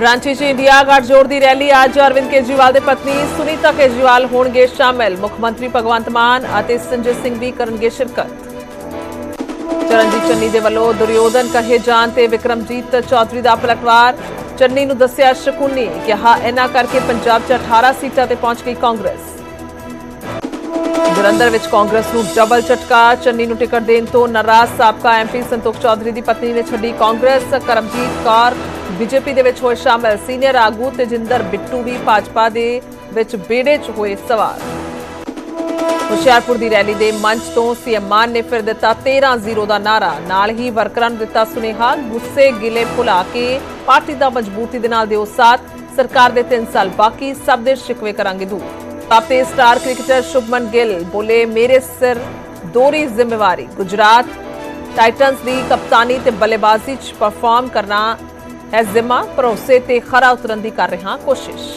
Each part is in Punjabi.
ਰਾਂਚੀ 'ਚ ਇੰਡੀਆ ਗੱਠਜੋੜ ਦੀ ਰੈਲੀ ਅੱਜ ਅਰਵਿੰਦ ਕੇਜਰੀਵਾਲ ਦੇ ਪਤਨੀ ਸੁਨੀਤਾ ਕੇਜਰੀਵਾਲ ਹੋਣਗੇ ਸ਼ਾਮਲ। ਮੁੱਖ ਮੰਤਰੀ ਭਗਵੰਤ ਮਾਨ ਅਤੇ ਸੰਜੇ ਸਿੰਘ ਵੀ ਕਰਨਗੇ ਸ਼ਿਰਕਤ। ਚਰਨਜੀਤ ਚੰਨੀ ਦੇ ਵੱਲੋਂ ਦੁਰਯੋਧਨ ਕਹੇ ਜਾਣ ਤੇ ਵਿਕਰਮਜੀਤ ਚੌਧਰੀ ਦਾ ਪਲਟਵਾਰ। ਚੰਨੀ ਨੂੰ ਦੱਸਿਆ ਸ਼ਕੁਨੀ, ਕਿਹਾ ਇਹਨਾਂ ਕਰਕੇ ਪੰਜਾਬ 'ਚ 18 ਸੀਟਾਂ ਤੇ ਪਹੁੰਚ ਗਈ ਕਾਂਗਰਸ। ਜਲੰਧਰ ਵਿੱਚ ਕਾਂਗਰਸ ਨੂੰ ਡਬਲ ਝਟਕਾ, ਚੰਨੀ ਨੂੰ ਟਿਕਟ ਦੇਣ ਤੋਂ ਨਾਰਾਜ਼ ਸਾਬਕਾ ਐਮਪੀ ਸੰਤੋਖ ਚੌਧਰੀ ਦੀ ਪਤਨੀ ਨੇ ਛੱਡੀ ਕਾਂਗਰਸ, ਕਰਮਜੀਤ ਕੌਰ ਬੀਜੇਪੀ ਦੇ ਵਿੱਚ ਹੋਏ ਸ਼ਾਮਲ, ਸੀਨੀਅਰ ਆਗੂ ਤੇਜਿੰਦਰ ਬਿੱਟੂ ਵੀ ਭਾਜਪਾ ਦੇ ਵਿੱਚ ਬੇੜੇ 'ਚ ਹੋਏ ਸਵਾਰ ਹੁਸ਼ਿਆਰਪੁਰ ਦੀ ਰੈਲੀ ਦੇ ਮੰਚ ਤੋਂ ਸੀਐਮ ਮਾਨ ਨੇ ਫਿਰ ਦਿੱਤਾ 13-0 ਦਾ ਨਾਰਾ ਨਾਲ ਹੀ ਵਰਕਰਾਂ ਨੂੰ ਦਿੱਤਾ ਸੁਨੇਹਾ, ਗੁੱਸੇ ਗਿਲੇ ਭੁਲਾ ਕੇ ਪਾਰਟੀ ਦਾ ਮਜ਼ਬੂਤੀ ਦੇ ਨਾਲ ਦਿਓ ਸਾਥ। ਸਰਕਾਰ ਦੇ 3 ਸਾਲ ਬਾਕੀ, ਸਭ ਦੇ ਸ਼ਿਕਵੇ ਕਰਾਂਗੇ ਦੂਰ। ਪਾਪੇ ਸਟਾਰ ਕ੍ਰਿਕਟਰ ਸ਼ੁਭਮਨ ਗਿੱਲ ਬੋਲੇ, ਮੇਰੇ ਸਿਰ ਦੋਰੀ ਜ਼ਿੰਮੇਵਾਰੀ। ਗੁਜਰਾਤ ਟਾਈਟਨਸ ਦੀ ਕਪਤਾਨੀ ਤੇ ਬੱਲੇਬਾਜ਼ੀ 'ਚ ਪਰਫਾਰਮ ਕਰਨਾ ਹੈ ਜ਼ਿੰਮਾ। ਭਰੋਸੇ ਤੇ ਖਰਾ ਉਤਰਨ ਦੀ ਕਰ ਰਿਹਾ ਕੋਸ਼ਿਸ਼।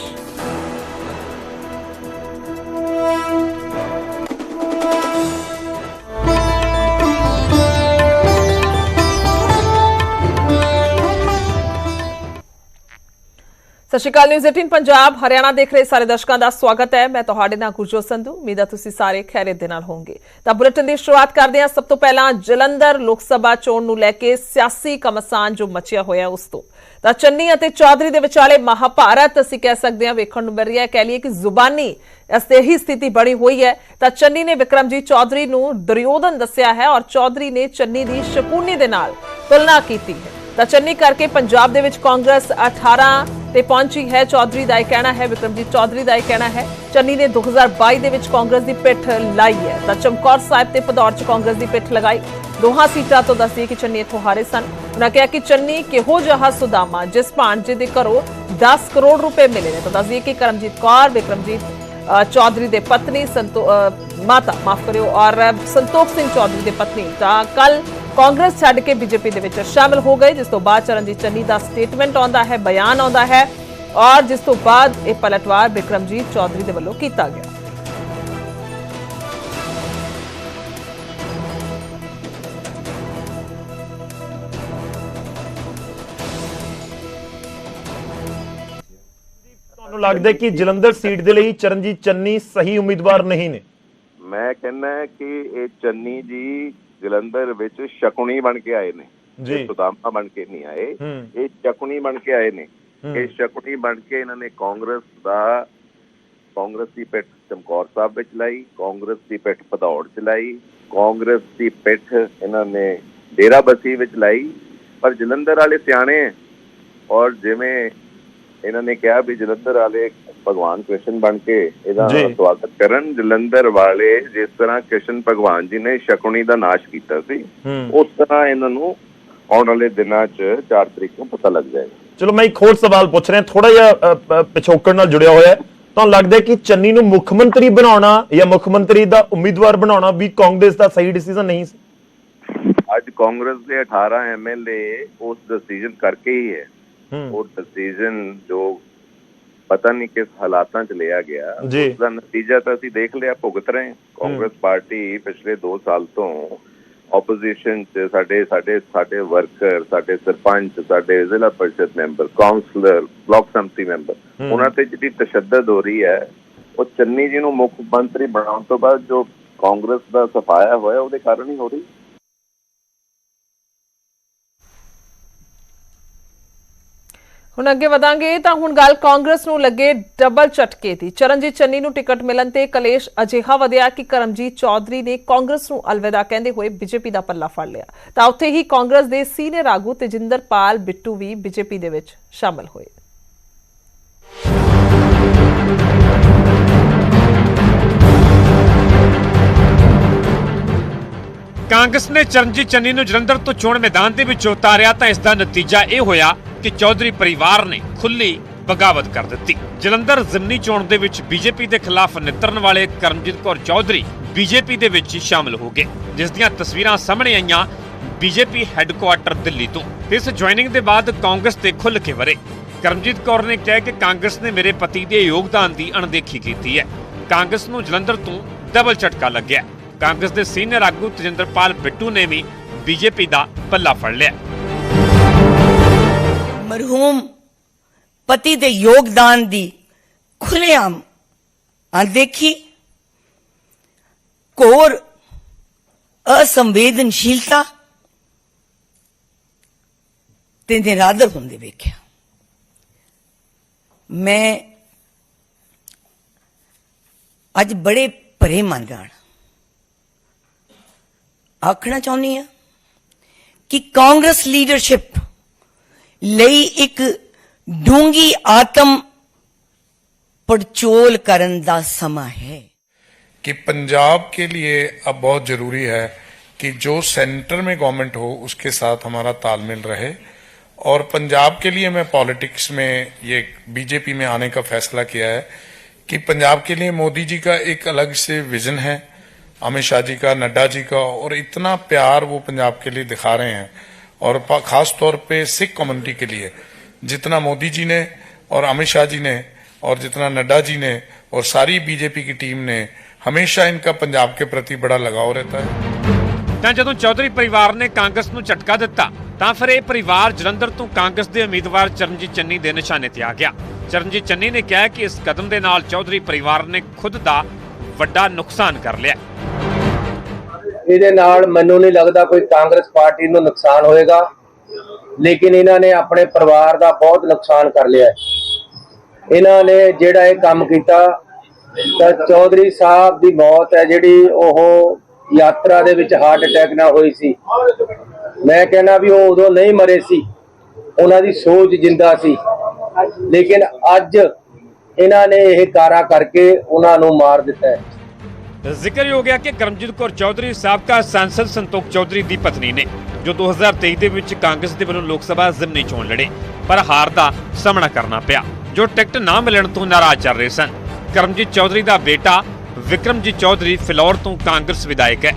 ਸਤਿ ਸ਼੍ਰੀ ਅਕਾਲ ਨਿਊਜ਼ 18 ਪੰਜਾਬ, ਹਰਿਆਣਾ ਦੇਖ ਰਹੇ ਸਾਰੇ ਦਰਸ਼ਕਾਂ ਦਾ ਸਵਾਗਤ ਹੈ। ਮੈਂ ਤੁਹਾਡੇ ਨਾਲ ਗੁਰਜੋਤ ਸੰਧੂ, ਉਮੀਦ ਹੈ ਤੁਸੀਂ ਸਾਰੇ ਖੈਰਿਅਤ ਦੇ ਨਾਲ ਹੋਵੋਗੇ। ਤਾਂ ਬੁਲੇਟਿਨ ਦੀ ਸ਼ੁਰੂਆਤ ਕਰਦੇ ਹਾਂ। ਸਭ ਤੋਂ ਪਹਿਲਾਂ ਜਲੰਧਰ ਲੋਕ ਸਭਾ ਚੋਣ ਨੂੰ ਲੈ ਕੇ ਸਿਆਸੀ ਕਮਸਾਨ ਜੋ ਮਚਿਆ ਹੋਇਆ ਉਸ ਤੋਂ। ਤਾਂ ਚੰਨੀ ਅਤੇ ਚੌਧਰੀ ਦੇ ਵਿਚਾਲੇ ਮਹਾਭਾਰਤ ਅਸੀਂ ਕਹਿ ਸਕਦੇ ਹਾਂ, ਵੇਖਣ ਨੂੰ ਮਿਲ ਰਿਹਾ ਹੈ। ਕਹਿ ਲਈਏ ਕਿ ਜ਼ੁਬਾਨੀ ਇਸ ਹੀ ਸਥਿਤੀ ਬਣੀ ਹੋਈ ਹੈ। ਤਾਂ ਚੰਨੀ ਨੇ ਵਿਕਰਮਜੀਤ ਚੌਧਰੀ ਨੂੰ ਦੁਰਯੋਧਨ ਦੱਸਿਆ ਹੈ ਔਰ ਚੌਧਰੀ ਨੇ ਚੰਨੀ ਦੀ ਸ਼ਕੂਨੀ ਦੇ ਨਾਲ ਤੁਲਨਾ ਕੀਤੀ ਹੈ। ਤਾਂ ਚੰਨੀ ਕਰਕੇ ਪੰਜਾਬ ਦੇ ਵਿੱਚ ਕਾਂਗਰਸ 18 ਤੇ ਪਹੁੰਚੀ ਹੈ ਚੌਧਰੀ ਦਾ ਇਹ ਕਹਿਣਾ ਹੈ ਵਿਕਰਮਜੀਤ ਚੌਧਰੀ ਦਾ ਇਹ ਕਹਿਣਾ ਹੈ ਚੰਨੀ ਨੇ 2022 ਦੇ ਵਿੱਚ ਕਾਂਗਰਸ ਦੀ ਪਿੱਠ ਲਾਈ ਹੈ। ਤਾਂ ਚਮਕੌਰ ਸਾਹਿਬ ਤੇ ਭਦੌੜ ਚ ਕਾਂਗਰਸ ਦੀ ਪਿੱਠ ਲਗਾਈ। ਦੋਹਾਂ ਸੀਟਾਂ ਤੋਂ ਦੱਸੀ ਕਿ ਚੰਨੀ ਇੱਥੋਂ ਹਾਰੇ ਸਨ। ਉਹਨਾਂ ਕਿਹਾ ਕਿ ਚੰਨੀ ਕਿਹੋ ਜਿਹਾ ਸੁਦਾਮਾ ਜਿਸ ਭਾਂਜੇ ਦੇ ਘਰੋਂ 10 ਕਰੋੜ ਰੁਪਏ ਮਿਲੇ ਨੇ। ਤਾਂ ਦੱਸਦੀ ਕਿ ਕਰਮਜੀਤ ਕੌਰ ਵਿਕਰਮਜੀਤ ਚੌਧਰੀ ਦੇ ਪਤਨੀ ਸੰਤੋ ਅ, ਮਾਤਾ ਮਾਫ ਕਰਿਓ ਔਰ ਸੰਤੋਖ ਸਿੰਘ ਚੌਧਰੀ ਦੇ ਪਤਨੀ। ਤਾਂ ਕੱਲ ਕਾਂਗਰਸ ਛੱਡ ਕੇ ਬੀਜੇਪੀ ਦੇ ਵਿੱਚ ਸ਼ਾਮਿਲ ਹੋ ਗਏ ਜਿਸ ਤੋਂ ਬਾਅਦ ਚਰਨਜੀਤ ਚੰਨੀ ਦਾ ਸਟੇਟਮੈਂਟ ਆਉਂਦਾ ਹੈ ਬਿਆਨ ਆਉਂਦਾ ਹੈ ਔਰ ਜਿਸ ਤੋਂ ਬਾਅਦ ਇਹ ਪਲਟਵਾਰ ਵਿਕਰਮਜੀਤ ਚੌਧਰੀ ਦੇ ਵੱਲੋਂ ਕੀਤਾ ਗਿਆ। ਤੁਹਾਨੂੰ ਲੱਗਦਾ ਹੈ ਕਿ ਜਲੰਧਰ ਸੀਟ ਦੇ ਲਈ ਚਰਨਜੀਤ ਚੰਨੀ ਸਹੀ ਉਮੀਦਵਾਰ ਨਹੀਂ ਨੇ? ਮੈਂ ਕਹਿੰਦਾ ਕਿ ਇਹ ਚੰਨੀ ਜੀ ਜਲੰਧਰ ਵਿੱਚ ਸ਼ਕੁਨੀ ਬਣ ਕੇ ਆਏ ਨੇ ਜੀ। ਸੁਦਾਮਾ ਬਣ ਕੇ ਨਹੀਂ ਆਏ। ਇਹ ਸ਼ਕੁਨੀ ਬਣ ਕੇ ਆਏ ਨੇ। ਇਹ ਸ਼ਕੁਨੀ ਬਣ ਕੇ ਇਹਨਾਂ ਨੇ ਕਾਂਗਰਸ ਦਾ ਕਾਂਗਰਸ ਦੀ ਪਿੱਠ ਚਮਕੌਰ ਸਾਹਿਬ ਵਿੱਚ ਲਾਈ ਕਾਂਗਰਸ ਦੀ ਪਿੱਠ ਭਦੌੜ ਚ ਲਾਈ ਕਾਂਗਰਸ ਦੀ ਪਿੱਠ ਇਹਨਾਂ ਨੇ ਡੇਰਾ ਬੱਸੀ ਵਿੱਚ ਲਾਈ ਪਰ ਜਲੰਧਰ ਵਾਲੇ ਸਿਆਣੇ। ਔਰ ਜਿਵੇਂ ਇਹਨਾਂ ਨੇ ਕਿਹਾ ਵੀ ਜਲੰਧਰ ਵਾਲੇ ਭਗਵਾਨ ਕ੍ਰਿਸ਼ਨ ਬਣ ਕੇ ਇਹਦਾ। ਸਵਾਗਤ ਕਰਨ ਜਲੰਧਰ ਵਾਲੇ ਜਿਸ ਤਰ੍ਹਾਂ ਕ੍ਰਿਸ਼ਨ ਭਗਵਾਨ ਜੀ ਨੇ ਸ਼ਕੁਨੀ ਦਾ ਨਾਸ਼ ਕੀਤਾ ਸੀ ਉਸ ਤਰ੍ਹਾਂ ਇਹਨਾਂ ਨੂੰ ਆਉਣ ਵਾਲੇ ਦਿਨਾਂ 'ਚ 4 ਤਰੀਕ ਨੂੰ ਪਤਾ ਲੱਗ ਜਾਏਗਾ ਚਲੋ ਮੈਂ ਇੱਕ ਹੋਰ ਸਵਾਲ ਪੁੱਛ ਰਿਹਾ ਥੋੜਾ ਜਿਹਾ ਪਿਛੋਕੜ ਨਾਲ ਜੁੜਿਆ ਹੋਇਆ ਤੁਹਾਨੂੰ ਲੱਗਦਾ ਕਿ ਚੰਨੀ ਨੂੰ ਮੁੱਖ ਮੰਤਰੀ ਬਣਾਉਣਾ ਜਾਂ ਮੁੱਖ ਮੰਤਰੀ ਦਾ ਉਮੀਦਵਾਰ ਬਣਾਉਣਾ ਵੀ ਕਾਂਗਰਸ ਦਾ ਸਹੀ ਡਿਸੀਜਨ ਨਹੀਂ ਸੀ ਅੱਜ ਕਾਂਗਰਸ ਦੇ 18 ਐਮਐਲਏ ਉਸ ਡਿਸੀਜਨ ਕਰਕੇ ਹੈ ਹੂੰ ਉਹ ਡਿਸੀਜਨ ਜੋ ਪਤਾ ਨਹੀਂ ਕਿਸ ਹਾਲਾਤਾਂ 'ਚ ਲਿਆ ਗਿਆ। ਉਸ ਦਾ ਨਤੀਜਾ ਤਾਂ ਅਸੀਂ ਦੇਖ ਲਿਆ ਭੁਗਤ ਰਹੇ ਹਾਂ ਕਾਂਗਰਸ ਪਾਰਟੀ ਪਿਛਲੇ 2 ਸਾਲ ਤੋਂ ਆਪੋਜੀਸ਼ਨ 'ਚ ਸਾਡੇ ਸਾਡੇ ਸਾਡੇ ਵਰਕਰ ਸਾਡੇ ਸਰਪੰਚ ਸਾਡੇ zila parishad member councillor block samiti member. ਉਹਨਾਂ ਤੇ ਜਿਹੜੀ ਤਸ਼ੱਦਦ ਹੋ ਰਹੀ ਹੈ ਉਹ ਚੰਨੀ ਜੀ ਨੂੰ ਮੁੱਖ ਮੰਤਰੀ ਬਣਾਉਣ ਤੋਂ ਬਾਅਦ ਜੋ ਕਾਂਗਰਸ ਦਾ ਸਫਾਇਆ ਹੋਇਆ ਉਹਦੇ ਕਾਰਨ ਹੀ ਹੋ ਰਹੀ ਹੁਣ ਅੱਗੇ ਵਧਾਂਗੇ ਤਾਂ ਹੁਣ ਗੱਲ ਕਾਂਗਰਸ ਨੂੰ ਲੱਗੇ ਡਬਲ ਝਟਕੇ ਦੀ। ਚਰਨਜੀਤ ਚੰਨੀ ਨੂੰ ਟਿਕਟ ਮਿਲਣ ਤੇ ਕਲੇਸ਼ ਅਜਿਹਾ ਵਧਿਆ ਕਿ ਕਰਮਜੀਤ ਚੌਧਰੀ ਨੇ ਕਾਂਗਰਸ ਨੂੰ ਅਲਵਿਦਾ ਕਹਿੰਦੇ ਹੋਏ ਬੀਜੇਪੀ ਦਾ ਪੱਲਾ ਫੜ ਲਿਆ। ਤਾਂ ਉੱਥੇ ਹੀ ਕਾਂਗਰਸ ਦੇ ਸੀਨੀਅਰ ਆਗੂ ਤੇਜਿੰਦਰ ਪਾਲ, ਬਿੱਟੂ ਵੀ ਬੀਜੇਪੀ ਦੇ ਵਿੱਚ ਸ਼ਾਮਲ ਹੋਏ। ਕਾਂਗਰਸ ਨੇ ਚਰਨਜੀਤ ਚੰਨੀ ਨੂੰ ਜਲੰਧਰ ਤੋਂ ਚੋਣ ਮੈਦਾਨ ਦੇ ਵਿੱਚ ਉਤਾਰਿਆ ਤਾਂ ਇਸ ਦਾ ਨਤੀਜਾ ਇਹ ਹੋਇਆ ਕਿ ਚੌਧਰੀ ਪਰਿਵਾਰ ਨੇ ਖੁੱਲੀ ਬਗਾਵਤ ਕਰ ਦਿੱਤੀ। ਜਲੰਧਰ ਜ਼ਿਮਨੀ ਚੋਣ ਦੇ ਵਿੱਚ ਬੀਜੇਪੀ ਦੇ ਖਿਲਾਫ ਨਿੱਤਰਨ ਵਾਲੇ ਕਰਮਜੀਤ ਕੌਰ ਚੌਧਰੀ ਬੀਜੇਪੀ ਦੇ ਵਿੱਚ ਸ਼ਾਮਲ ਹੋ ਗਏ, ਜਿਸ ਦੀਆਂ ਤਸਵੀਰਾਂ ਸਾਹਮਣੇ ਆਈਆਂ ਬੀਜੇਪੀ ਹੈੱਡਕੁਆਟਰ ਦਿੱਲੀ ਤੋਂ। ਇਸ ਜੁਆਇਨਿੰਗ ਦੇ ਬਾਅਦ ਕਾਂਗਰਸ ਤੇ ਖੁੱਲ ਕੇ ਵਰੇ। ਕਰਮਜੀਤ ਕੌਰ ਨੇ ਕਿਹਾ ਕਿ ਕਾਂਗਰਸ ਨੇ ਮੇਰੇ ਪਤੀ ਦੇ ਯੋਗਦਾਨ ਦੀ ਅਣਦੇਖੀ ਕੀਤੀ ਹੈ। ਕਾਂਗਰਸ ਨੂੰ ਜਲੰਧਰ ਤੋਂ ਡਬਲ ਝਟਕਾ ਲੱਗਿਆ। ਕਾਂਗਰਸ ਦੇ ਸੀਨੀਅਰ ਆਗੂ ਤੇਜਿੰਦਰਪਾਲ ਬਿੱਟੂ ਨੇ ਵੀ ਬੀਜੇਪੀ ਦਾ ਪੱਲਾ ਫੜ ਲਿਆ। ਮਰਹੂਮ ਪਤੀ ਦੇ ਯੋਗਦਾਨ ਦੀ ਖੁੱਲ੍ਹੇਆਮ ਅਣਦੇਖੀ ਘੋਰ ਅਸੰਵੇਦਨਸ਼ੀਲਤਾ ਤੇ ਨਿਰਾਦਰ ਹੁੰਦੇ ਵੇਖਿਆ। ਮੈਂ ਅੱਜ ਬੜੇ ਭਰੇ ਮਨ ਨਾਲ ਆਖਣਾ ਚਾਹੁੰਦੀ ਹਾਂ ਕਿ ਕਾਂਗਰਸ ਲੀਡਰਸ਼ਿਪ ਲਈ ਇੱਕ ਡੂੰਗੀ ਆਤਮ ਪੜਚੋਲ ਕਰਨ ਦਾ ਸਮਾਂ ਹੈ कि पंजाब के लिए अब बहुत जरूरी है कि जो सेंटर में गवर्नमेंट हो उसके साथ हमारा तालमेल रहे और पंजाब के लिए मैं पॉलिटिक्स में ये बीजेपी में आने का फैसला किया है कि पंजाब के लिए मोदी जी का एक अलग से विजन है अमित शाह जी का नड्डा जी का और इतना प्यार वो पंजाब के लिए दिखा रहे हैं और पा- खास तौर पे सिख कम्युनिटी के लिए जितना मोदी जी ने और अमित शाह जी ने और जितना नड्डा जी ने और सारी बीजेपी की टीम ने हमेशा इनका पंजाब के प्रति बड़ा लगाव रहता है ਤਾਂ ਜਦੋਂ ਚੌਧਰੀ ਪਰਿਵਾਰ ਨੇ ਕਾਂਗਰਸ ਨੂੰ ਝਟਕਾ ਦਿੱਤਾ ਤਾਂ ਫਿਰ ਇਹ ਪਰਿਵਾਰ ਜਲੰਧਰ ਤੋਂ ਕਾਂਗਰਸ ਦੇ ਉਮੀਦਵਾਰ ਚਰਨਜੀਤ ਚੰਨੀ ਦੇ ਨਿਸ਼ਾਨੇ ਤੇ ਆ ਗਿਆ ਚਰਨਜੀਤ ਚੰਨੀ ਨੇ ਕਿਹਾ ਕਿ ਇਸ ਕਦਮ ਦੇ ਨਾਲ ਚੌਧਰੀ ਪਰਿਵਾਰ ਨੇ ਖੁਦ ਦਾ ਵੱਡਾ ਨੁਕਸਾਨ ਕਰ ਲਿਆ ਇਹਦੇ ਨਾਲ ਮੈਨੂੰ ਨਹੀਂ ਲੱਗਦਾ ਕੋਈ ਕਾਂਗਰਸ ਪਾਰਟੀ ਨੂੰ ਨੁਕਸਾਨ ਹੋਏਗਾ, ਲੇਕਿਨ ਇਹਨਾਂ ਨੇ ਆਪਣੇ ਪਰਿਵਾਰ ਦਾ ਬਹੁਤ ਨੁਕਸਾਨ ਕਰ ਲਿਆ ਇਹਨਾਂ ਨੇ ਜਿਹੜਾ ਇਹ ਕੰਮ ਕੀਤਾ, ਤਾਂ ਚੌਧਰੀ ਸਾਹਿਬ ਦੀ ਮੌਤ ਹੈ ਜਿਹੜੀ ਉਹ ਯਾਤਰਾ ਦੇ ਵਿੱਚ ਹਾਰਟ ਅਟੈਕ ਨਾਲ ਹੋਈ ਸੀ। ਮੈਂ ਕਹਿੰਦਾ ਵੀ ਉਹ ਉਦੋਂ ਨਹੀਂ ਮਰੇ ਸੀ, ਉਹਨਾਂ ਦੀ ਸੋਚ ਜਿੰਦਾ ਸੀ। ਲੇਕਿਨ ਅੱਜ ਇਹਨਾਂ ਨੇ ਇਹ ਕਾਰਾ ਕਰਕੇ ਉਹਨਾਂ ਨੂੰ ਮਾਰ ਦਿੱਤਾ ਹੈ। ਜ਼ਿਕਰ ਹੋ ਗਿਆ ਕਿ ਕਰਮਜੀਤ ਕੌਰ ਚੌਧਰੀ ਸਾਬਕਾ ਸੰਸਦ ਸੰਤੋਖ ਚੌਧਰੀ ਦੀ ਪਤਨੀ ਨੇ, ਜੋ 2023 ਦੇ ਵਿੱਚ ਕਾਂਗਰਸ ਦੇ ਵੱਲੋਂ ਲੋਕ ਸਭਾ ਜ਼ਿਮਨੀ ਚੋਣ ਲੜੇ, ਪਰ ਹਾਰ ਦਾ ਸਾਹਮਣਾ ਕਰਨਾ ਪਿਆ, ਜੋ ਟਿਕਟ ਨਾ ਮਿਲਣ ਤੋਂ ਨਾਰਾਜ਼ ਚੱਲ ਰਹੇ ਸਨ। ਕਰਮਜੀਤ ਚੌਧਰੀ ਦਾ ਬੇਟਾ ਵਿਕਰਮਜੀਤ ਚੌਧਰੀ ਫਿਲੌਰ ਤੋਂ ਕਾਂਗਰਸ ਵਿਧਾਇਕ ਹੈ।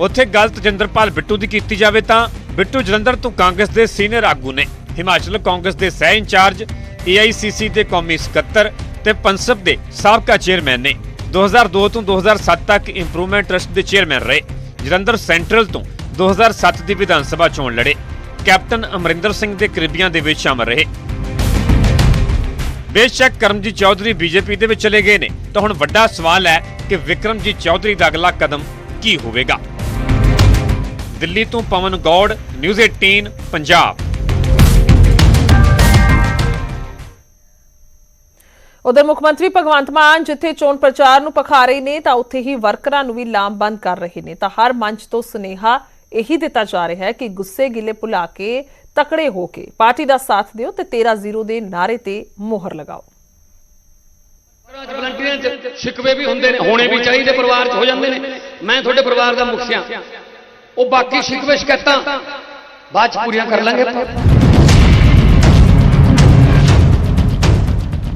ਉੱਥੇ ਗੱਲ ਤਜਿੰਦਰਪਾਲ ਬਿੱਟੂ ਦੀ ਕੀਤੀ ਜਾਵੇ ਤਾਂ ਬਿੱਟੂ ਜਲੰਧਰ ਤੋਂ ਕਾਂਗਰਸ ਦੇ ਸੀਨੀਅਰ ਆਗੂ ਨੇ, ਹਿਮਾਚਲ ਕਾਂਗਰਸ ਦੇ ਸਹਿ ਇੰਚਾਰਜ, ਏਆਈਸੀਸੀ ਦੇ ਕੌਮੀ ਸਕੱਤਰ ਤੇ ਪੰਸਬ ਦੇ ਸਾਬਕਾ ਚੇਅਰਮੈਨ ਨੇ 2002 ਤੋਂ 2007 ਤੱਕ ਇੰਪਰੂਵਮੈਂਟ ਟਰਸਟ ਦੇ ਚੇਅਰਮੈਨ ਰਹੇ। ਜਲੰਧਰ ਸੈਂਟਰਲ ਤੋਂ 2007 ਦੀ ਵਿਧਾਨ ਸਭਾ ਚੋਣ ਲੜੇ। ਕੈਪਟਨ ਅਮਰਿੰਦਰ ਸਿੰਘ ਦੇ ਕਰੀਬੀਆਂ ਦੇ ਵਿੱਚ ਸ਼ਾਮਲ ਰਹੇ। ਬੇਸ਼ੱਕ ਕਰਮਜੀਤ ਚੌਧਰੀ ਬੀਜੇਪੀ ਦੇ ਵਿੱਚ ਚਲੇ ਗਏ ਨੇ, ਤਾਂ ਹੁਣ ਵੱਡਾ ਸਵਾਲ ਹੈ ਕਿ ਵਿਕਰਮਜੀਤ ਚੌਧਰੀ ਦਾ ਅਗਲਾ ਕਦਮ ਕੀ ਹੋਵੇਗਾ? ਦਿੱਲੀ ਤੋਂ ਪਵਨ ਗੌੜ, ਨਿਊਜ਼ 18 ਪੰਜਾਬ। ਉਧਰ ਮੁੱਖ ਮੰਤਰੀ ਭਗਵੰਤ ਮਾਨ ਜਿੱਥੇ ਚੋਣ ਪ੍ਰਚਾਰ ਨੂੰ ਪਖਾ ਰਹੇ ਨੇ, ਤਾਂ ਉੱਥੇ ਹੀ ਵਰਕਰਾਂ ਨੂੰ ਵੀ ਲਾਮਬੰਦ ਕਰ ਰਹੇ ਨੇ। ਤਾਂ ਹਰ ਮੰਚ ਤੋਂ ਸੁਨੇਹਾ ਇਹੀ ਦਿੱਤਾ ਜਾ ਰਿਹਾ ਹੈ ਕਿ ਗੁੱਸੇ ਗਿਲੇ ਭੁਲਾ ਕੇ ਤਕੜੇ ਹੋ ਕੇ ਪਾਰਟੀ ਦਾ ਸਾਥ ਦਿਓ ਤੇ 13-0 ਦੇ ਨਾਰੇ ਤੇ ਮੋਹਰ ਲਗਾਓ। ਵਲੰਟੀਅਰਾਂ ਚ ਸ਼ਿਕਵੇ ਵੀ ਹੁੰਦੇ ਨੇ, ਹੋਣੇ ਵੀ ਚਾਹੀਦੇ, ਪਰਿਵਾਰ ਚ ਹੋ ਜਾਂਦੇ ਨੇ। ਮੈਂ ਤੁਹਾਡੇ ਪਰਿਵਾਰ ਦਾ ਮੁਖੀਆ। ਉਹ ਬਾਕੀ ਸ਼ਿਕਵੇ ਸ਼ਿਕਾਇਤਾਂ ਬਾਅਦ ਚ ਪੂਰੀਆਂ ਕਰ ਲਾਂਗੇ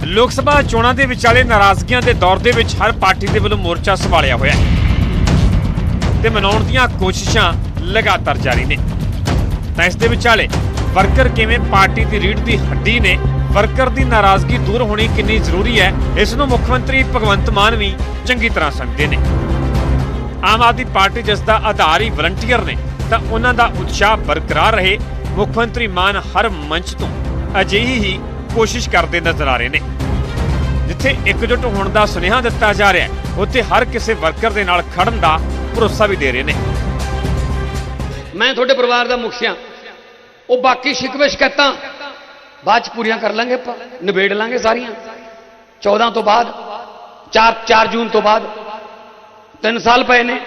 ਲੋਕ ਸਭਾ ਚੋਣਾਂ ਦੇ ਵਿਚਾਲੇ ਨਾਰਾਜ਼ਗੀਆਂ ਦੇ ਦੌਰ ਦੇ ਵਿੱਚ ਹਰ ਪਾਰਟੀ ਦੇ ਵੱਲੋਂ ਮੋਰਚਾ ਸੰਭਾਲਿਆ ਹੋਇਆ ਹੈ। ਤੇ ਮਨਾਉਣ ਦੀਆਂ ਕੋਸ਼ਿਸ਼ਾਂ ਲਗਾਤਾਰ ਜਾਰੀ ਨੇ। ਤਾਂ ਇਸ ਦੇ ਵਿਚਾਲੇ ਵਰਕਰ ਕਿਵੇਂ ਪਾਰਟੀ ਦੀ ਰੀੜ ਦੀ ਹੱਡੀ ਨੇ ਵਰਕਰ ਦੀ ਨਾਰਾਜ਼ਗੀ ਦੂਰ ਹੋਣੀ ਕਿੰਨੀ ਜ਼ਰੂਰੀ ਹੈ, ਇਸ ਨੂੰ ਮੁੱਖ ਮੰਤਰੀ ਭਗਵੰਤ ਮਾਨ ਵੀ ਚੰਗੀ ਤਰ੍ਹਾਂ ਸਮਝਦੇ ਨੇ। ਆਮ ਆਦਮੀ ਪਾਰਟੀ ਜਿਸ ਦਾ ਆਧਾਰ ਹੀ ਵਲੰਟੀਅਰ ਨੇ, ਤਾਂ ਉਹਨਾਂ ਦਾ ਉਤਸ਼ਾਹ ਬਰਕਰਾਰ ਰਹੇ, ਮੁੱਖ ਮੰਤਰੀ ਮਾਨ ਹਰ ਮੰਚ ਤੋਂ ਅਜਿਹੀ ਹੀ ਕੋਸ਼ਿਸ਼ ਕਰਦੇ ਨਜ਼ਰ ਆ ਰਹੇ ਨੇ। ਜਿੱਥੇ ਇਕਜੁੱਟ ਹੋਣ ਦਾ ਸੁਨੇਹਾ ਦਿੱਤਾ ਜਾ ਰਿਹਾ ਹੈ ਉੱਥੇ ਹਰ ਕਿਸੇ ਵਰਕਰ ਦੇ ਨਾਲ ਖੜਨ ਦਾ ਭਰੋਸਾ ਵੀ ਦੇ ਰਹੇ ਨੇ। ਮੈਂ ਤੁਹਾਡੇ ਪਰਿਵਾਰ ਦਾ ਮੁਖੀਆ। ਉਹ ਬਾਕੀ ਸ਼ਿਕਵੇ ਸ਼ਿਕਾਇਤਾਂ ਬਾਅਦ ਚ ਪੂਰੀਆਂ ਕਰ ਲਾਂਗੇ ਆਪਾਂ ਨਿਬੇੜ ਲਾਂਗੇ ਸਾਰੀਆਂ। 14 ਤੋਂ ਬਾਅਦ 4 4 ਜੂਨ ਤੋਂ ਬਾਅਦ 3 ਸਾਲ ਪਏ ਨੇ।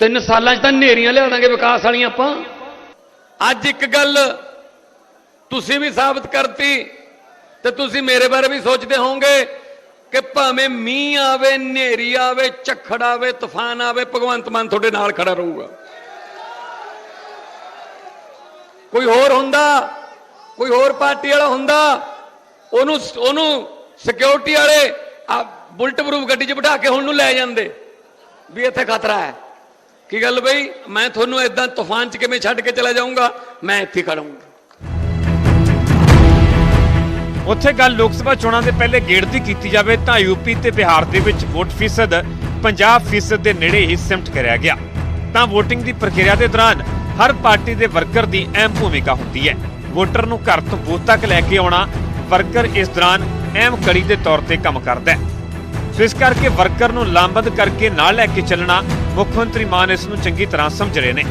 3 ਸਾਲਾਂ 'ਚ ਤਾਂ ਨੇਰੀਆਂ ਲਿਆ ਦਾਂਗੇ ਵਿਕਾਸ ਵਾਲੀਆਂ ਆਪਾਂ। ਅੱਜ ਇੱਕ ਗੱਲ ਤੁਸੀਂ ਵੀ ਸਾਬਤ ਕਰਤੀ ਤੇ ਤੁਸੀਂ ਮੇਰੇ ਬਾਰੇ ਵੀ ਸੋਚਦੇ ਹੋਵੋਗੇ ਕਿ ਭਾਵੇਂ ਮੀਂਹ ਆਵੇ, ਹਨੇਰੀ ਆਵੇ, ਝੱਖੜ ਆਵੇ, ਤੂਫਾਨ ਆਵੇ, ਭਗਵੰਤ ਮਾਨ ਤੁਹਾਡੇ ਨਾਲ ਖੜਾ ਰਹੂਗਾ। ਕੋਈ ਹੋਰ ਹੁੰਦਾ? ਕੋਈ ਹੋਰ ਪਾਰਟੀ ਵਾਲਾ ਹੁੰਦਾ? ਉਹਨੂੰ ਉਹਨੂੰ ਸਿਕਿਉਰਿਟੀ ਵਾਲੇ ਆ ਬੁਲਟ ਪ੍ਰੂਫ ਗੱਡੀ 'ਚ ਬਿਠਾ ਕੇ ਹੁਣ ਨੂੰ ਲੈ ਜਾਂਦੇ। ਵੀ ਇੱਥੇ ਖਤਰਾ ਹੈ। ਕੀ ਗੱਲ ਬਈ? ਮੈਂ ਤੁਹਾਨੂੰ ਇਦਾਂ ਤੂਫਾਨ 'ਚ ਕਿਵੇਂ ਛੱਡ ਕੇ ਚਲਾ ਜਾਊਂਗਾ? ਮੈਂ ਇੱਥੇ ਖੜਾਂਗਾ ਉੱਥੇ ਗੱਲ ਲੋਕ ਸਭਾ ਚੋਣਾਂ ਦੇ ਪਹਿਲੇ ਗੇੜ ਦੀ ਕੀਤੀ ਜਾਵੇ ਤਾਂ ਯੂਪੀ ਤੇ ਬਿਹਾਰ ਦੇ ਵਿੱਚ ਵੋਟ ਫੀਸਦ 50% ਦੇ ਨੇੜੇ ਹੀ ਸਿਮਟ ਕਰਿਆ ਗਿਆ। ਤਾਂ VOTING ਦੀ ਪ੍ਰਕਿਰਿਆ ਦੇ ਦੌਰਾਨ ਹਰ ਪਾਰਟੀ ਦੇ ਵਰਕਰ ਦੀ ਅਹਿਮ ਭੂਮਿਕਾ ਹੁੰਦੀ ਹੈ। ਵੋਟਰ ਨੂੰ ਘਰ ਤੋਂ ਬੂਥ ਤੱਕ ਲੈ ਕੇ ਆਉਣਾ ਵਰਕਰ ਇਸ ਦੌਰਾਨ ਅਹਿਮ ਕੜੀ ਦੇ ਤੌਰ ਤੇ ਕੰਮ ਕਰਦਾ ਹੈ। ਸੋ ਇਸ ਕਰਕੇ ਵਰਕਰ ਨੂੰ ਲਾਮਬੰਦ ਕਰਕੇ ਨਾਲ ਲੈ ਕੇ ਚੱਲਣਾ ਮੁੱਖ ਮੰਤਰੀ ਮਾਨ ਇਸ ਨੂੰ ਚੰਗੀ ਤਰ੍ਹਾਂ ਸਮਝ ਰਹੇ ਨੇ।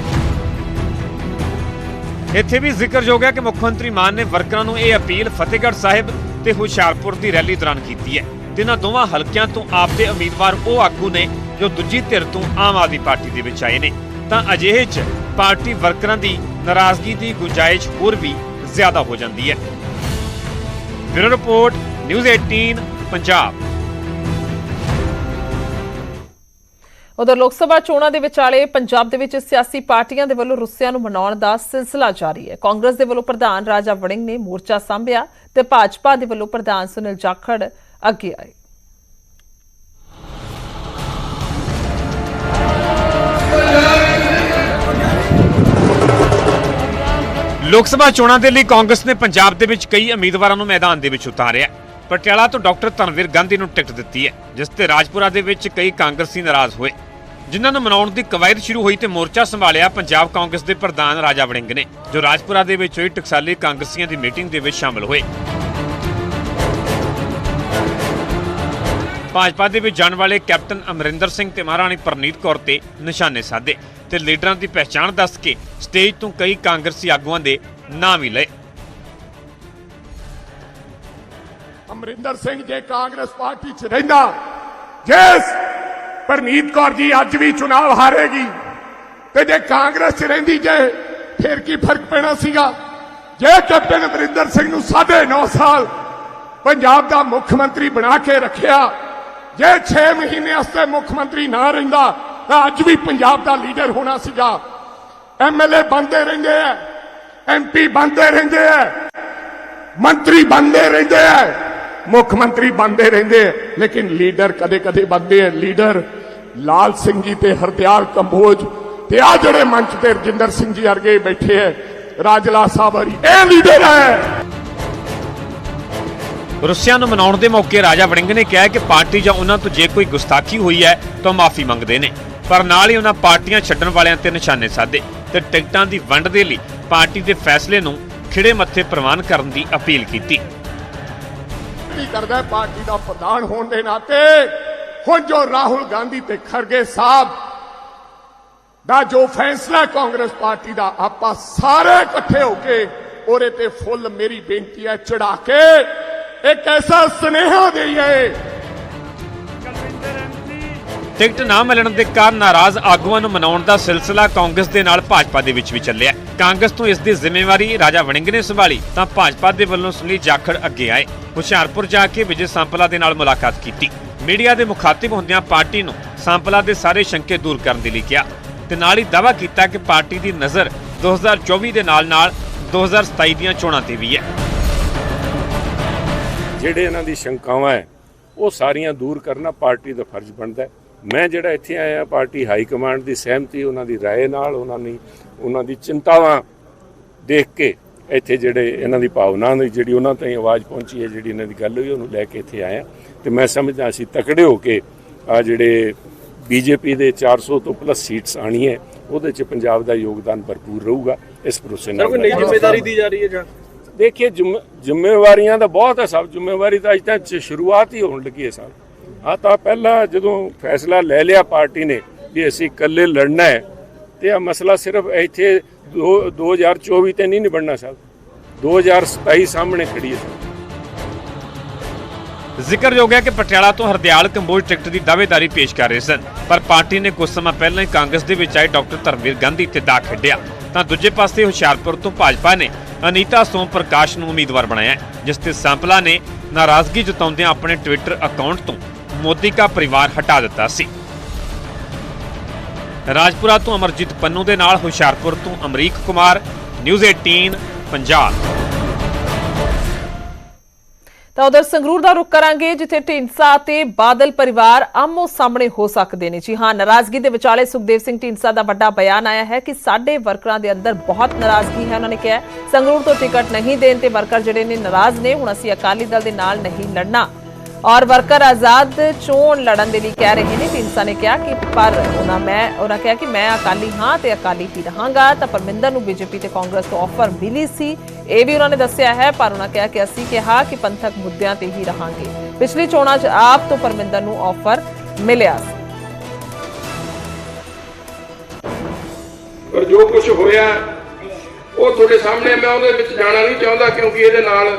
ਇੱਥੇ ਵੀ ਜ਼ਿਕਰਯੋਗ ਹੈ ਕਿ ਮੁੱਖ ਮੰਤਰੀ ਮਾਨ ਨੇ ਵਰਕਰਾਂ ਨੂੰ ਇਹ ਅਪੀਲ ਫਤਿਹਗੜ੍ਹ ਸਾਹਿਬ ਤੇ ਹੁਸ਼ਿਆਰਪੁਰ ਦੀ ਰੈਲੀ ਦੌਰਾਨ ਕੀਤੀ ਹੈ। ਤਿੰਨਾਂ ਦੋਵਾਂ ਹਲਕਿਆਂ ਤੋਂ ਆਪਦੇ ਉਮੀਦਵਾਰ ਉਹ ਆਗੂ ਨੇ ਜੋ ਦੂਜੀ ਧਿਰ ਤੋਂ ਆਮ ਆਦਮੀ ਪਾਰਟੀ ਦੇ ਵਿੱਚ ਆਏ ਨੇ। ਤਾਂ ਅਜਿਹੇ 'ਚ ਪਾਰਟੀ ਵਰਕਰਾਂ ਦੀ ਨਾਰਾਜ਼ਗੀ ਦੀ ਗੁੰਜਾਇਸ਼ ਹੋਰ ਵੀ ਜ਼ਿਆਦਾ ਹੋ ਜਾਂਦੀ ਹੈ। Bureau report, News 18 Punjab. ਉਧਰ ਲੋਕ ਸਭਾ ਚੋਣਾਂ ਦੇ ਵਿਚਾਲੇ ਪੰਜਾਬ ਦੇ ਵਿੱਚ ਸਿਆਸੀ ਪਾਰਟੀਆਂ ਦੇ ਵੱਲੋਂ ਰੁੱਸਿਆਂ ਨੂੰ ਮਨਾਉਣ ਦਾ ਸਿਲਸਿਲਾ ਜਾਰੀ ਹੈ। ਕਾਂਗਰਸ ਦੇ ਵੱਲੋਂ ਪ੍ਰਧਾਨ ਰਾਜਾ ਵੜਿੰਗ ਨੇ ਮੋਰਚਾ ਸੰਭਿਆ ਤੇ ਭਾਜਪਾ ਦੇ ਵੱਲੋਂ ਪ੍ਰਧਾਨ ਸੁਨੀਲ ਜਾਖੜ ਅੱਗੇ ਆਏ। ਲੋਕ ਸਭਾ ਚੋਣਾਂ ਦੇ ਲਈ ਕਾਂਗਰਸ ਨੇ ਪੰਜਾਬ ਦੇ ਵਿੱਚ ਕਈ ਉਮੀਦਵਾਰਾਂ ਨੂੰ ਮੈਦਾਨ ਦੇ ਵਿੱਚ ਉਤਾਰਿਆ। ਪਟਿਆਲਾ ਤੋਂ ਡਾਕਟਰ ਧਨਵੀਰ ਗਾਂਧੀ ਨੂੰ ਟਿਕਟ ਦਿੱਤੀ ਹੈ, ਜਿਸ ਤੇ ਰਾਜਪੁਰਾ ਦੇ ਵਿੱਚ ਕਈ ਕਾਂਗਰਸੀ ਨਾਰਾਜ਼ ਹੋਏ। ਜਿਨ੍ਹਾਂ ਨੂੰ ਮਨਾਉਣ ਦੀ ਕਵਾਇਦ ਸ਼ੁਰੂ ਹੋਈ ਤੇ ਮੋਰਚਾ ਸੰਭਾਲਿਆ ਪੰਜਾਬ ਕਾਂਗਰਸ ਦੇ ਪ੍ਰਧਾਨ ਰਾਜਾ ਵੜਿੰਗ ਨੇ, ਜੋ ਰਾਜਪੁਰਾ ਦੇ ਵਿੱਚ ਹੋਈ ਟਕਸਾਲੀ ਕਾਂਗਰਸੀਆਂ ਦੀ ਮੀਟਿੰਗ ਦੇ ਵਿੱਚ ਸ਼ਾਮਲ ਹੋਏ। ਭਾਜਪਾ ਦੇ ਵਿੱਚ ਜਾਣ ਵਾਲੇ ਕੈਪਟਨ ਅਮਰਿੰਦਰ ਸਿੰਘ ਤੇ ਮਹਾਰਾਣੀ ਪ੍ਰਨੀਤ ਕੌਰ ਤੇ ਨਿਸ਼ਾਨੇ ਸਾਧੇ ਤੇ ਲੀਡਰਾਂ ਦੀ ਪਹਿਚਾਣ ਦੱਸ ਕੇ ਸਟੇਜ ਤੋਂ ਕਈ ਕਾਂਗਰਸੀ ਆਗੂਆਂ ਦੇ ਨਾਂ ਵੀ ਲਏ। ਅਮਰਿੰਦਰ ਸਿੰਘ ਜੇ ਕਾਂਗਰਸ ਪਾਰਟੀ 'ਚ ਰਹਿੰਦਾ, ਜਿਸ ਪਰਨੀਤ ਕੌਰ ਜੀ ਅੱਜ ਵੀ ਚੁਣਾਵ ਹਾਰੇਗੀ, ਤੇ ਜੇ ਕਾਂਗਰਸ 'ਚ ਰਹਿੰਦੀ ਜੇ, ਫਿਰ ਕੀ ਫ਼ਰਕ ਪੈਣਾ ਸੀਗਾ? ਜੇ ਕੈਪਟਨ ਅਮਰਿੰਦਰ ਸਿੰਘ ਨੂੰ 9.5 ਸਾਲ ਪੰਜਾਬ ਦਾ ਮੁੱਖ ਮੰਤਰੀ ਬਣਾ ਕੇ ਰੱਖਿਆ, ਜੇ 6 ਮਹੀਨੇ ਵਾਸਤੇ ਮੁੱਖ ਮੰਤਰੀ ਨਾ ਰਹਿੰਦਾ, ਤਾਂ ਅੱਜ ਵੀ ਪੰਜਾਬ ਦਾ ਲੀਡਰ ਹੋਣਾ ਸੀਗਾ। ਐਮਐਲਏ ਬੰਦੇ ਰਹਿੰਦੇ ਆ ਐਮਪੀ ਬੰਦੇ ਰਹਿੰਦੇ ਆ ਮੰਤਰੀ ਬੰਦੇ ਰਹਿੰਦੇ ਆ ਮੁੱਖ ਮੰਤਰੀ ਬਣਦੇ ਰਹਿੰਦੇ ਲੇਕਿਨ ਲੀਡਰ ਕਦੇ ਕਦੇ ਬੰਦੇ ਆ। ਲੀਡਰ ਲਾਲ ਸਿੰਘ ਜੀ ਤੇ ਹਰਦਿਆਲ ਕੰਬੋਜ ਤੇ ਆ ਜਿਹੜੇ ਮੰਚ ਤੇ ਰਜਿੰਦਰ ਸਿੰਘ ਜੀ ਵਰਗੇ ਬੈਠੇ ਆ, ਰਾਜਲਾ ਸਾਹਿਬ ਹਰੀ ਇਹ ਲੀਡਰ ਹੈ ਰੁੱਸਿਆਂ ਨੂੰ ਮਨਾਉਣ ਦੇ ਮੌਕੇ ਰਾਜਾ ਵੜਿੰਗ ਨੇ ਕਿਹਾ ਕਿ ਪਾਰਟੀ ਜਾਂ ਉਹਨਾਂ ਤੋਂ ਜੇ ਕੋਈ ਗੁਸਤਾਖੀ ਹੋਈ ਹੈ, ਤਾਂ ਮਾਫੀ ਮੰਗਦੇ ਨੇ। ਪਰ ਨਾਲ ਹੀ ਉਹਨਾਂ ਪਾਰਟੀਆਂ ਛੱਡਣ ਵਾਲਿਆਂ ਤੇ ਨਿਸ਼ਾਨੇ ਸਾਧੇ ਤੇ ਟਿਕਟਾਂ ਦੀ ਵੰਡ ਦੇ ਲਈ ਪਾਰਟੀ ਦੇ ਫੈਸਲੇ ਨੂੰ ਖਿੜੇ ਮੱਥੇ ਪ੍ਰਵਾਨ ਕਰਨ ਦੀ ਅਪੀਲ ਕੀਤੀ। ਕੀ ਕਰਦਾ ਹੈ ਪਾਰਟੀ ਦਾ ਪ੍ਰਧਾਨ ਹੋਣ ਦੇ ਨਾਤੇ। ਹੁਣ ਜੋ ਰਾਹੁਲ ਗਾਂਧੀ ਤੇ ਖਰਗੇ ਸਾਹਿਬ ਦਾ ਜੋ ਫੈਸਲਾ ਕਾਂਗਰਸ ਪਾਰਟੀ ਦਾ ਆਪਾਂ ਸਾਰੇ ਇਕੱਠੇ ਹੋ ਕੇ ਉਹਦੇ ਤੇ ਫੁੱਲ ਮੇਰੀ ਬੇਨਤੀ ਹੈ ਚੜਾ ਕੇ। ਇੱਕ ਐਸਾ ਸੁਨੇਹਾ ਦੇਈਏ। ਟਿਕਟ ਨਾ ਮਿਲਣ ਦੇ ਕਾਰਨ ਨਾਰਾਜ਼ ਆਗੂਆਂ ਨੂੰ ਮਨਾਉਣ ਦਾ ਸਿਲਸਿਲਾ ਕਾਂਗਰਸ ਦੇ ਨਾਲ ਭਾਜਪਾ ਦੇ ਵਿੱਚ ਵੀ ਚੱਲਿਆ। ਕਾਂਗਰਸ ਤੋਂ ਇਸ ਦੀ ਜ਼ਿੰਮੇਵਾਰੀ ਰਾਜਾ ਵੜਿੰਗ ਨੇ ਸੰਭਾਲੀ, ਤਾਂ ਭਾਜਪਾ ਦੇ ਵੱਲੋਂ ਸੁਨੀਲ ਜਾਖੜ ਅੱਗੇ ਆਏ। ਹੁਸ਼ਿਆਰਪੁਰ ਜਾ ਕੇ ਵਿਜੇ ਸੰਪਲਾ ਦੇ ਨਾਲ ਮੁਲਾਕਾਤ ਕੀਤੀ। ਮੀਡੀਆ ਦੇ ਮੁਖਾਤਿਬ ਹੁੰਦਿਆਂ ਪਾਰਟੀ ਨੂੰ ਸੰਪਲਾ ਦੇ ਸਾਰੇ ਸ਼ੰਕੇ ਦੂਰ ਕਰਨ ਦੇ ਲਈ ਕਿਹਾ ਤੇ ਨਾਲ ਹੀ ਦਾਅਵਾ ਕੀਤਾ ਕਿ ਪਾਰਟੀ ਦੀ ਨਜ਼ਰ 2024 ਦੇ ਨਾਲ-ਨਾਲ 2027 ਦੀਆਂ ਚੋਣਾਂ ਤੇ ਵੀ ਹੈ। ਜਿਹੜੇ ਇਹਨਾਂ ਦੀ ਸ਼ੰਕਾਵਾਂ ਹੈ, ਉਹ ਸਾਰੀਆਂ ਦੂਰ ਕਰਨਾ ਪਾਰਟੀ ਦਾ ਫਰਜ਼ ਬਣਦਾ ਹੈ। ਮੈਂ ਜਿਹੜਾ ਇੱਥੇ ਆਇਆ ਪਾਰਟੀ ਹਾਈ ਕਮਾਂਡ ਦੀ ਸਹਿਮਤੀ ਉਹਨਾਂ ਦੀ رائے ਨਾਲ ਉਹਨਾਂ ਨੇ ਉਹਨਾਂ ਦੀ ਚਿੰਤਾਵਾਂ ਦੇਖ ਕੇ ਇੱਥੇ ਜਿਹੜੇ ਇਹਨਾਂ ਦੀ ਭਾਵਨਾ ਦੀ ਜਿਹੜੀ ਉਹਨਾਂ ਤਾਈਂ ਆਵਾਜ਼ ਪਹੁੰਚੀ ਹੈ ਜਿਹੜੀ ਇਹਨਾਂ ਦੀ ਗੱਲ ਹੋਈ ਉਹਨੂੰ ਲੈ ਕੇ ਇੱਥੇ ਆਇਆ। ਤੇ ਮੈਂ ਸਮਝਦਾ ਅਸੀਂ ਤਕੜੇ ਹੋ ਕੇ ਆ ਜਿਹੜੇ ਬੀਜੇਪੀ ਦੇ 400 ਤੋਂ ਪਲੱਸ ਸੀਟਸ ਆਣੀ ਹੈ ਉਹਦੇ ਚ ਪੰਜਾਬ ਦਾ ਯੋਗਦਾਨ ਭਰਪੂਰ ਰਹੂਗਾ ਇਸ ਭਰੋਸੇ ਨਾਲ ਕੋਈ ਨਈ ਜ਼ਿੰਮੇਵਾਰੀ ਦੀ ਜਾ ਰਹੀ ਹੈ ਜਾਂ? ਦੇਖਿਏ ਜ਼ਿੰਮੇਵਾਰੀਆਂ ਦਾ ਬਹੁਤ ਹੈ ਸਭ ਜ਼ਿੰਮੇਵਾਰੀ ਤਾਂ ਅਜ ਤਾਂ ਸ਼ੁਰੂਆਤ ਹੀ ਹੋਣ ਲੱਗੀ ਹੈ ਸਾਹਿਬ ਆ ਤਾਂ ਪਹਿਲਾਂ ਜਦੋਂ ਫੈਸਲਾ ਲੈ ਲਿਆ ਪਾਰਟੀ ਨੇ ਵੀ ਅਸੀਂ ਇਕੱਲੇ ਲੜਨਾ ਹੈ, ਤੇ ਆ ਮਸਲਾ ਸਿਰਫ ਇੱਥੇ 2024 ਤੇ ਨਹੀਂ ਨਿਬੜਨਾ ਸਾਹਿਬ। 2027 ਸਾਹਮਣੇ ਖੜੀ ਹੈ। ਜ਼ਿਕਰਯੋਗ ਹੈ ਕਿ ਪਟਿਆਲਾ ਤੋਂ ਹਰਦਿਆਲ ਕੰਬੋਜ ਟਿਕਟ ਦੀ ਦਾਅਵੇਦਾਰੀ ਪੇਸ਼ ਕਰ ਰਹੇ ਸਨ, ਪਰ ਪਾਰਟੀ ਨੇ ਕੁਝ ਸਮਾਂ ਪਹਿਲਾਂ ਹੀ ਕਾਂਗਰਸ ਦੇ ਵਿੱਚ ਆਏ ਡਾਕਟਰ ਧਰਮਵੀਰ ਗਾਂਧੀ ਤੇ ਦਾ ਖੇਡਿਆ। ਤਾਂ ਦੂਜੇ ਪਾਸੇ ਹੁਸ਼ਿਆਰਪੁਰ ਤੋਂ ਭਾਜਪਾ ਨੇ ਅਨੀਤਾ ਸੋਮ ਪ੍ਰਕਾਸ਼ ਨੂੰ ਉਮੀਦਵਾਰ ਬਣਾਇਆ ਜਿਸ ਤੇ ਸੰਪਲਾ ਨੇ ਨਾਰਾਜ਼ਗੀ ਜਤਾਉਂਦਿਆਂ ਆਪਣੇ ਟਵਿੱਟਰ ਅਕਾਊਂਟ ਤੋਂ ਮੋਦੀ ਕਾ ਪਰਿਵਾਰ ਹਟਾ ਦਿੱਤਾ ਸੀ। ਰਾਜਪੁਰਾ ਤੋਂ ਅਮਰਜੀਤ ਪੰਨੂ ਦੇ ਨਾਲ ਹੁਸ਼ਿਆਰਪੁਰ ਤੋਂ ਅਮਰੀਕ ਕੁਮਾਰ, ਨਿਊਜ਼ 18 ਪੰਜਾਬ। ਤਾਂ ਉਧਰ ਸੰਗਰੂਰ ਦਾ ਰੁਖ ਕਰਾਂਗੇ, ਜਿੱਥੇ ਢੀਂਡਸਾ ਅਤੇ ਬਾਦਲ ਪਰਿਵਾਰ ਆਮੋ ਸਾਹਮਣੇ ਹੋ ਸਕਦੇ ਨੇ। ਜੀ ਹਾਂ, ਨਾਰਾਜ਼ਗੀ ਦੇ ਵਿਚਾਲੇ ਸੁਖਦੇਵ ਸਿੰਘ ਢੀਂਡਸਾ ਦਾ ਵੱਡਾ ਬਿਆਨ ਆਇਆ ਹੈ ਕਿ ਸਾਡੇ ਵਰਕਰਾਂ ਦੇ ਅੰਦਰ ਬਹੁਤ ਨਾਰਾਜ਼ਗੀ ਹੈ, ਉਹਨਾਂ ਨੇ ਕਿਹਾ ਸੰਗਰੂਰ ਤੋਂ ਟਿਕਟ ਨਹੀਂ ਦੇਣ ਤੇ ਵਰਕਰ ਜਿਹੜੇ ਨੇ ਨਾਰਾਜ਼ ਨੇ, ਹੁਣ ਅਸੀਂ ਅਕਾਲੀ ਦਲ ਦੇ ਨਾਲ ਨਹੀਂ ਲੜਨਾ। ਔਰ ਵਰਕਰ ਆਜ਼ਾਦ ਚੋਣ ਲੜਨ ਦੇ ਲਈ ਕਹਿ ਰਹੇ ਨੇ। ਢੀਂਡਸਾ ਨੇ ਕਿਹਾ ਕਿ ਪਰ ਉਹਨਾਂ ਮੈਂ, ਉਹਨਾਂ ਕਿਹਾ ਕਿ ਮੈਂ ਅਕਾਲੀ ਹਾਂ ਤੇ ਅਕਾਲੀ ਹੀ ਰਹਾਂਗਾ। ਤਾਂ ਪਰਮਿੰਦਰ ਨੂੰ ਬੀਜੇਪੀ ਤੇ ਕਾਂਗਰਸ ਤੋਂ ਆਫਰ ਮਿਲੀ ਸੀ। ਇਹ ਵੀ ਉਹਨਾਂ ਨੇ ਦੱਸਿਆ ਹੈ, ਪਰ ਉਹਨਾਂ ਕਿਹਾ ਕਿ ਅਸੀਂ ਕਿਹਾ ਕਿ ਪੰਥਕ ਮੁੱਦਿਆਂ ਤੇ ਹੀ ਰਹਾਂਗੇ। ਪਿਛਲੀ ਚੋਣਾਂ 'ਚ ਆਪ ਤੋਂ ਪਰਮਿੰਦਰ ਨੂੰ ਆਫਰ ਮਿਲਿਆ ਸੀ। ਪਰ ਜੋ ਕੁਝ ਹੋਇਆ, ਉਹ ਤੁਹਾਡੇ ਸਾਹਮਣੇ ਮੈਂ ਉਹਦੇ ਵਿੱਚ ਜਾਣਾ ਨਹੀਂ ਚਾਹੁੰਦਾ, ਕਿਉਂਕਿ ਇਹਦੇ ਨਾਲ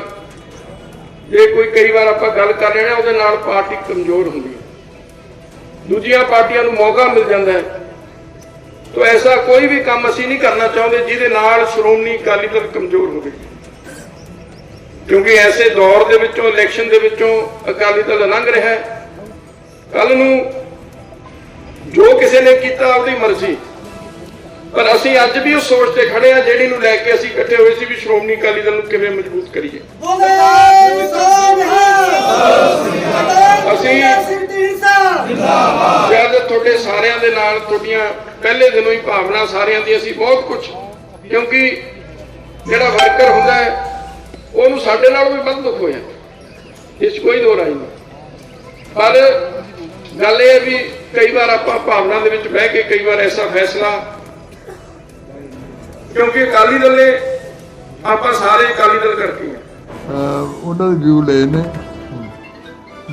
ਜੇ ਕੋਈ ਕਈ ਵਾਰ ਆਪਾਂ ਗੱਲ ਕਰ ਰਹੇ ਉਹਦੇ ਨਾਲ ਪਾਰਟੀ ਕਮਜ਼ੋਰ ਹੁੰਦੀ ਹੈ। ਦੂਜੀਆਂ ਪਾਰਟੀਆਂ ਨੂੰ ਮੌਕਾ ਮਿਲ ਜਾਂਦਾ ਹੈ। ਤਾਂ ਐਸਾ ਕੋਈ ਵੀ ਕੰਮ ਅਸੀਂ ਨਹੀਂ ਕਰਨਾ ਚਾਹੁੰਦੇ, ਜਿਹਦੇ ਨਾਲ ਸ਼੍ਰੋਮਣੀ ਅਕਾਲੀ ਦਲ ਕਮਜ਼ੋਰ ਹੋਵੇ। ਕਿਉਂਕਿ ਐਸੇ ਦੌਰ ਦੇ ਵਿੱਚੋਂ, ਇਲੈਕਸ਼ਨ ਦੇ ਵਿੱਚੋਂ ਅਕਾਲੀ ਦਲ ਲੰਘ ਰਿਹਾ ਹੈ। ਕੱਲ ਨੂੰ ਜੋ ਕਿਸੇ ਨੇ ਕੀਤਾ, ਆਪਦੀ ਮਰਜ਼ੀ। ਪਰ ਅਸੀਂ ਅੱਜ ਵੀ ਉਸ ਸੋਚ ਤੇ ਖੜੇ ਆ ਜਿਹੜੀ ਨੂੰ ਲੈ ਕੇ ਅਸੀਂ ਇਕੱਠੇ ਹੋਏ ਸੀ ਵੀ ਸ਼੍ਰੋਮਣੀ ਅਕਾਲੀ ਦਲ ਨੂੰ ਕਿਵੇਂ ਮਜ਼ਬੂਤ ਕਰੀਏ। ਅਸੀਂ ਜਦ ਤੁਹਾਡੇ ਸਾਰਿਆਂ ਦੇ ਨਾਲ ਤੁਹਾਡੀਆਂ ਪਹਿਲੇ ਦਿਨੋਂ ਹੀ ਭਾਵਨਾ ਸਾਰਿਆਂ ਦੀ, ਅਸੀਂ ਬਹੁਤ ਕੁਝ ਕਿਉਂਕਿ ਜਿਹੜਾ ਵਰਕਰ ਹੁੰਦਾ ਹੈ, ਉਹਨੂੰ ਸਾਡੇ ਨਾਲ ਵੀ ਵੱਧ ਦੁੱਖ ਹੋਇਆ। ਇਸ 'ਚ ਕੋਈ ਦੋ ਰਾਈ ਨਹੀਂ। ਪਰ ਗੱਲ ਇਹ ਹੈ ਵੀ ਕਈ ਵਾਰ ਆਪਾਂ ਭਾਵਨਾ ਦੇ ਵਿੱਚ ਬਹਿ ਕੇ ਕਈ ਵਾਰ ਐਸਾ ਫੈਸਲਾ ਕਿਉਂਕਿ ਅਕਾਲੀ ਦਲ ਨੇ ਆਪਾਂ ਸਾਰੇ ਅਕਾਲੀ ਦਲ ਕਰਕੇ ਅਹ ਉਹਨਾਂ ਦੇ ਵਿਊ ਲਏ ਨੇ।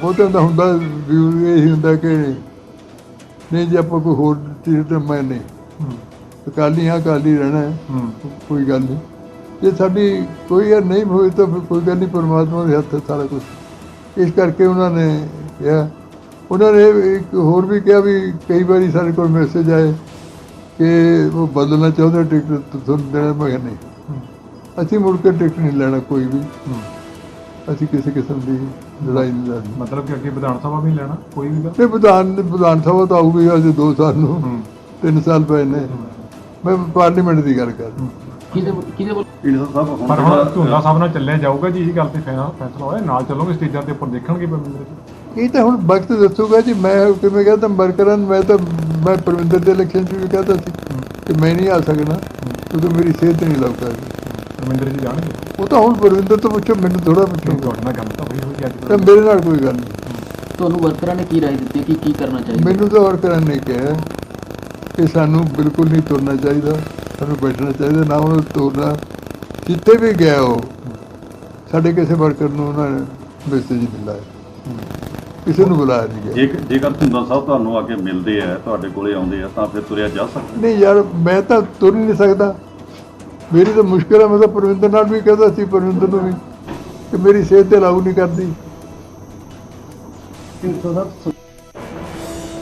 ਬਹੁਤਿਆਂ ਦਾ ਹੁੰਦਾ ਵਿਊ ਇਹ ਹੁੰਦਾ ਕਿ ਨਹੀਂ ਜੇ ਆਪਾਂ ਕੋਈ ਹੋਰ ਚੀਜ਼ ਤੇ ਮੈਂ ਨਹੀਂ। ਅਕਾਲੀ ਹਾਂ ਅਕਾਲੀ ਰਹਿਣਾ ਹੈ। ਕੋਈ ਗੱਲ ਨਹੀਂ। ਜੇ ਸਾਡੀ ਕੋਈ ਯਾਰ ਨਹੀਂ ਹੋਈ ਤਾਂ ਫਿਰ ਕੋਈ ਗੱਲ ਨਹੀਂ ਪਰਮਾਤਮਾ ਦੇ ਹੱਥ ਸਾਰਾ ਕੁਝ ਇਸ ਕਰਕੇ ਉਹਨਾਂ ਨੇ ਕਿਹਾ। ਉਹਨਾਂ ਨੇ ਇੱਕ ਹੋਰ ਵੀ ਕਿਹਾ ਵੀ ਕਈ ਵਾਰੀ ਸਾਡੇ ਕੋਲ ਮੈਸੇਜ ਆਏ। ਕਿ ਉਹ ਬਦਲਣਾ ਚਾਹੁੰਦੇ ਟਿਕਟ ਤੁਹਾਨੂੰ ਦੇਣਾ ਮੈਂ ਨਹੀਂ। ਅਸੀਂ ਮੁੜ ਕੇ ਟਿਕਟ ਨਹੀਂ ਲੈਣਾ ਕੋਈ ਵੀ। ਅਸੀਂ ਕਿਸੇ ਕਿਸਮ ਦੀ ਲੜਾਈ ਨਹੀਂ ਲੜਨੀ। ਮਤਲਬ ਕਿ ਅੱਗੇ ਵਿਧਾਨ ਸਭਾ ਵੀ ਲੈਣਾ ਕੋਈ ਵੀ ਇਹ ਵਿਧਾਨ ਵਿਧਾਨ ਸਭਾ ਤਾਂ ਆਊਗੀ ਅਜੇ 2 ਸਾਲ ਨੂੰ। 3 ਸਾਲ ਪਏ ਨੇ। ਮੈਂ ਪਾਰਲੀਮੈਂਟ ਦੀ ਗੱਲ ਕਰ ਰਿਹਾ। ਪਰ ਹੁਣ ਝੂਲਾ ਸਾਹਿਬ ਨਾਲ ਚੱਲਿਆ ਜਾਊਗਾ ਜੀ ਇਹ ਗੱਲ ਤੇ ਫੈਸਲਾ ਫੈਸਲਾ ਹੋਇਆ ਨਾਲ ਚੱਲੋਗੇ ਸਟੇਜਾਂ ਤੇ ਉੱਪਰ ਦੇਖਣਗੇ ਪਰਮਿੰਦਰ ਜੀ ਇਹ ਤਾਂ ਹੁਣ ਵਕਤ ਦੱਸੂਗਾ ਜੀ ਮੈਂ ਕਿਵੇਂ ਕਹਿੰਦਾ ਮਰਕਰਨ ਮੈਂ ਤਾਂ ਮੈਂ ਪਰਵਿੰਦਰ ਦੇ ਇਲੈਕਸ਼ਨ 'ਚ ਵੀ ਕਹਿੰਦਾ ਸੀ ਕਿ ਮੈਂ ਨਹੀਂ ਆ ਸਕਣਾ ਕਿਉਂਕਿ ਮੇਰੀ ਸਿਹਤ ਨਹੀਂ ਲੱਗ ਸਕਦੀ ਪਰਮਿੰਦਰ ਜੀ ਜਾਣਗੇ? ਉਹ ਤਾਂ ਹੁਣ ਪਰਵਿੰਦਰ ਤੋਂ ਪੁੱਛੋ ਮੈਨੂੰ ਥੋੜਾ ਪੁੱਛੋ। ਤੁਹਾਡੇ ਨਾਲ ਗੱਲ ਤਾਂ ਹੋਈ ਹੋਈ ਅੱਜ ਤਾਂ ਮੇਰੇ ਨਾਲ ਕੋਈ ਗੱਲ ਨਹੀਂ। ਤੁਹਾਨੂੰ ਵਰਕਰਾਂ ਨੇ ਕੀ ਰਾਏ ਦਿੱਤੀ ਹੈ ਕਿ ਕੀ ਕਰਨਾ ਚਾਹੀਦਾ? ਮੈਨੂੰ ਤਾਂ ਵਰਕਰਨ ਨੇ ਕਿਹਾ ਕਿ ਸਾਨੂੰ ਬਿਲਕੁਲ ਨਹੀਂ ਤੁਰਨਾ ਚਾਹੀਦਾ ਸਾਨੂੰ ਬੈਠਣਾ ਚਾਹੀਦਾ ਨਾ ਉਹਨੂੰ ਤੁਰਨਾ। ਜਿੱਥੇ ਵੀ ਗਿਆ ਉਹ ਸਾਡੇ ਕਿਸੇ ਵਰਕਰ ਨੂੰ ਉਹਨਾਂ ਨੇ ਮੈਸੇਜ ਨਹੀਂ ਲਾਇਆ। ਕਿਸੇ ਨੂੰ ਬੁਲਾਇਆ ਨਹੀਂ ਗਿਆ। ਜੇਕਰ ਜੇਕਰ ਧੁੰਦਾ ਸਾਹਿਬ ਤੁਹਾਨੂੰ ਆ ਕੇ ਮਿਲਦੇ ਆ ਤੁਹਾਡੇ ਕੋਲੇ ਆਉਂਦੇ ਆ ਤਾਂ ਫਿਰ ਤੁਰਿਆ ਜਾ ਸਕਦਾ। ਨਹੀਂ ਯਾਰ ਮੈਂ ਤਾਂ ਤੁਰ ਹੀ ਨਹੀਂ ਸਕਦਾ। ਮੇਰੀ ਤਾਂ ਮੁਸ਼ਕਿਲ ਹੈ ਮੈਂ ਤਾਂ ਪਰਵਿੰਦਰ ਨਾਲ ਵੀ ਕਹਿੰਦਾ ਸੀ ਪਰਵਿੰਦਰ ਨੂੰ ਵੀ। ਕਿ ਮੇਰੀ ਸਿਹਤ ਤੇ ਲਾਗੂ ਨਹੀਂ ਕਰਦੀ।